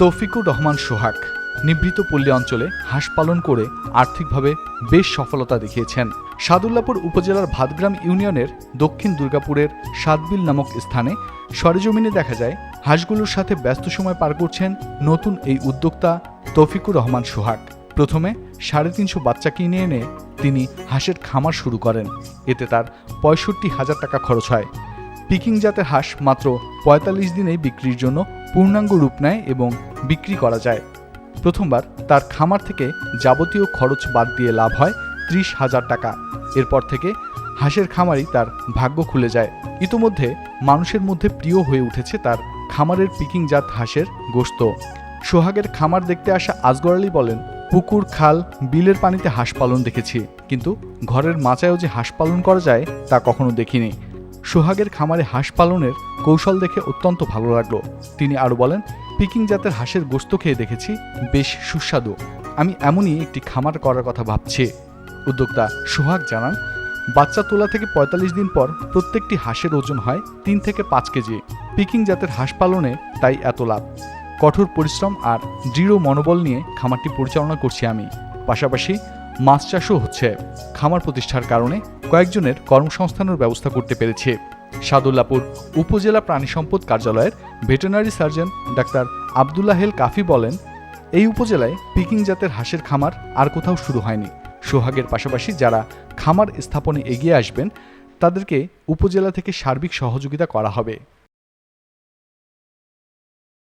তৌফিকুর রহমান সোহাগ নিভৃত পল্লী অঞ্চলে হাঁস পালন করে আর্থিকভাবে বেশ সফলতা দেখিয়েছেন। সাদুল্লাপুর উপজেলার ভাতগ্রাম ইউনিয়নের দক্ষিণ দুর্গাপুরের সাতবিল নামক স্থানে সরেজমিনে দেখা যায়, হাঁসগুলোর সাথে ব্যস্ত সময় পার করছেন নতুন এই উদ্যোক্তা তৌফিকুর রহমান সোহাগ। প্রথমে সাড়ে তিনশো বাচ্চা কিনে এনে তিনি হাঁসের খামার শুরু করেন। এতে তার পঁয়ষট্টি হাজার টাকা খরচ হয়। পিকিং জাতের হাঁস মাত্র পঁয়তাল্লিশ দিনেই বিক্রির জন্য পূর্ণাঙ্গ রূপ নেয় এবং বিক্রি করা যায়। প্রথমবার তার খামার থেকে যাবতীয় খরচ বাদ দিয়ে লাভ হয় ত্রিশ হাজার টাকা। এরপর থেকে হাঁসের খামারই তার ভাগ্য খুলে যায়। ইতোমধ্যে মানুষের মধ্যে প্রিয় হয়ে উঠেছে তার খামারের পিকিং জাত হাঁসের গোশত সোহাগের খামার দেখতে আসা আজগর আলী বলেন, পুকুর, খাল, বিলের পানিতে হাঁস পালন দেখেছি। কিন্তু ঘরের মাচায়ও যে হাঁস পালন করা যায় তা কখনো দেখিনি। সোহাগের খামারে হাঁস পালনের কৌশল দেখে অত্যন্ত ভালো লাগল। তিনি আরও বলেন, পিকিং জাতের হাঁসের গোস্ত খেয়ে দেখেছি, বেশ সুস্বাদু। আমি এমনই একটি খামার করার কথা ভাবছি। উদ্যোক্তা সোহাগ জানান, বাচ্চা তোলা থেকে পঁয়তাল্লিশ দিন পর প্রত্যেকটি হাঁসের ওজন হয় তিন থেকে পাঁচ কেজি। পিকিং জাতের হাঁস পালনে তাই এত লাভ। কঠোর পরিশ্রম আর দৃঢ় মনোবল নিয়ে খামারটি পরিচালনা করছি আমি। পাশাপাশি মাছ চাষও হচ্ছে। খামার প্রতিষ্ঠার কারণে কয়েকজনের কর্মসংস্থানের ব্যবস্থা করতে পেরেছে। সাদুল্লাপুর উপজেলা প্রাণী সম্পদ কার্যালয়ের veterinary surgeon doctor Abdullah Hel Kafi বলেন, এই উপজেলায় পিকিং জাতের হাঁসের খামার আর কোথাও শুরু হয়নি। সোহাগের পাশাপাশি যারা খামার স্থাপনে এগিয়ে আসবেন, তাদেরকে উপজেলা থেকে সার্বিক সহযোগিতা করা হবে।